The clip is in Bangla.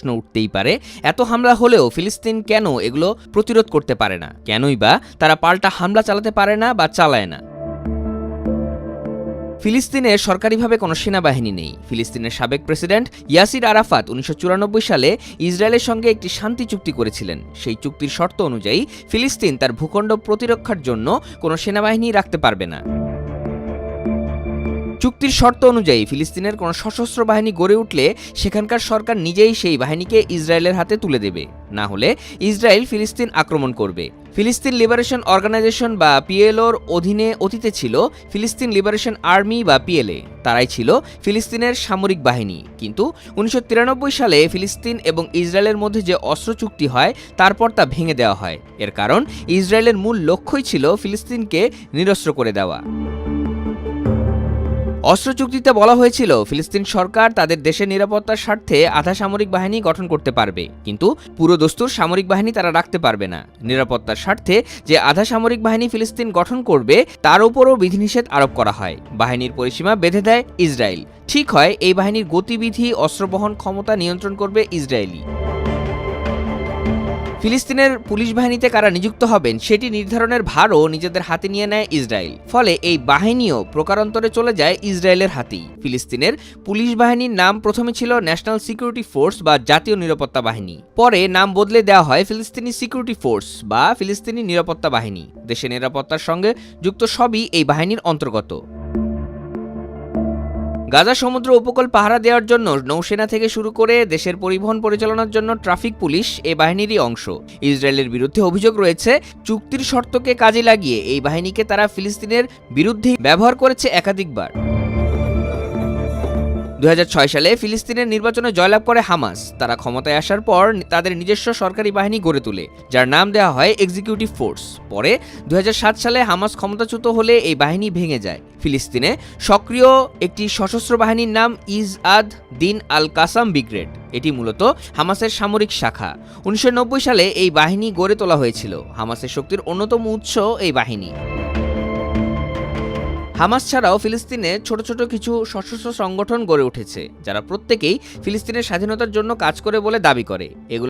প্রশ্ন উঠতেই পারে, এত হামলা হলেও ফিলিস্তিন কেন এগুলো প্রতিরোধ করতে পারে না? কেনই বা তারা পাল্টা হামলা চালাতে পারে না বা চালায় না? ফিলিস্তিনের সরকারিভাবে কোনো সেনাবাহিনী নেই। ফিলিস্তিনের সাবেক প্রেসিডেন্ট ইয়াসির আরাফাত উনিশশো চুরানব্বই সালে ইসরায়েলের সঙ্গে একটি শান্তি চুক্তি করেছিলেন। সেই চুক্তির শর্ত অনুযায়ী ফিলিস্তিন তার ভূখণ্ড প্রতিরক্ষার জন্য কোনো সেনাবাহিনী রাখতে পারবে না। চুক্তির শর্ত অনুযায়ী ফিলিস্তিনের কোনো সশস্ত্র বাহিনী গড়ে উঠলে সেখানকার সরকার নিজেই সেই বাহিনীকে ইসরায়েলের হাতে তুলে দেবে। না হলে ইসরায়েল ফিলিস্তিন আক্রমণ করবে। ফিলিস্তিন লিবারেশন অর্গানাইজেশন বা পিএলওর অধীনে অতীতে ছিল ফিলিস্তিন লিবারেশন আর্মি বা পিএলএ। তারাই ছিল ফিলিস্তিনের সামরিক বাহিনী। কিন্তু উনিশশো তিরানব্বই সালে ফিলিস্তিন এবং ইসরায়েলের মধ্যে যে অস্ত্র চুক্তি হয়, তারপর তা ভেঙে দেওয়া হয়। এর কারণ, ইসরায়েলের মূল লক্ষ্যই ছিল ফিলিস্তিনকে নিরস্ত্র করে দেওয়া। অস্ত্র চুক্তিতে বলা হয়েছিল, ফিলিস্তিন সরকার তাদের দেশের নিরাপত্তার স্বার্থে আধা সামরিক বাহিনী গঠন করতে পারবে। কিন্তু পুরো দস্তুর সামরিক বাহিনী তারা রাখতে পারবে না। নিরাপত্তার স্বার্থে যে আধা সামরিক বাহিনী ফিলিস্তিন গঠন করবে, তার উপরও বিধিনিষেধ আরোপ করা হয়। বাহিনীর পরিসীমা বেঁধে দেয় ইসরায়েল। ঠিক হয়, এই বাহিনীর গতিবিধি, অস্ত্র বহন ক্ষমতা নিয়ন্ত্রণ করবে ইসরায়েলি ফিলিস্তিনের পুলিশ বাহিনীতে কারা নিযুক্ত হবেন, সেটি নির্ধারণের ভারও নিজেদের হাতে নিয়ে নেয় ইসরায়েল। ফলে এই বাহিনীও প্রকারান্তরে চলে যায় ইসরায়েলের হাতেই। ফিলিস্তিনের পুলিশ বাহিনীর নাম প্রথমে ছিল ন্যাশনাল সিকিউরিটি ফোর্স বা জাতীয় নিরাপত্তা বাহিনী। পরে নাম বদলে দেওয়া হয় ফিলিস্তিনি সিকিউরিটি ফোর্স বা ফিলিস্তিনি নিরাপত্তা বাহিনী। দেশের নিরাপত্তার সঙ্গে যুক্ত সবই এই বাহিনীর অন্তর্গত। গাজা সমুদ্র উপকূল পাহারা দেওয়ার জন্য নৌসেনা থেকে শুরু করে দেশের পরিবহন পরিচালনার জন্য ট্রাফিক পুলিশ এ বাহিনীরই অংশ। ইসরায়েলের বিরুদ্ধে অভিযোগ রয়েছে, চুক্তির শর্তকে কাজে লাগিয়ে এই বাহিনীকে তারা ফিলিস্তিনের বিরুদ্ধে ব্যবহার করেছে একাধিকবার। দুই হাজার ছয় সালে ফিলিস্তিনের নির্বাচনে জয়লাভ করে হামাস। তারা ক্ষমতায় আসার পর তাদের নিজস্ব সরকারি বাহিনী গড়ে তোলে, যার নাম দেওয়া হয় এক্সিকিউটিভ ফোর্স পরে দুই হাজার সাত সালে হামাস ক্ষমতাচ্যুত হলে এই বাহিনী ভেঙে যায়। ফিলিস্তিনে সক্রিয় একটি সশস্ত্র বাহিনীর নাম ইজ আদ দিন আল কাসাম ব্রিগেড। এটি মূলত হামাসের সামরিক শাখা। উনিশশো নব্বই সালে এই বাহিনী গড়ে তোলা হয়েছিল। হামাসের শক্তির অন্যতম উৎস এই বাহিনী। হামাস ছাড়াও ফিলিস্তিনে ছোট ছোট কিছু সশস্ত্র সংগঠন গড়ে উঠেছে, যারা প্রত্যেকেই ফিলিস্তিনের স্বাধীনতার জন্য কাজ করে বলে দাবি করে। এগুলো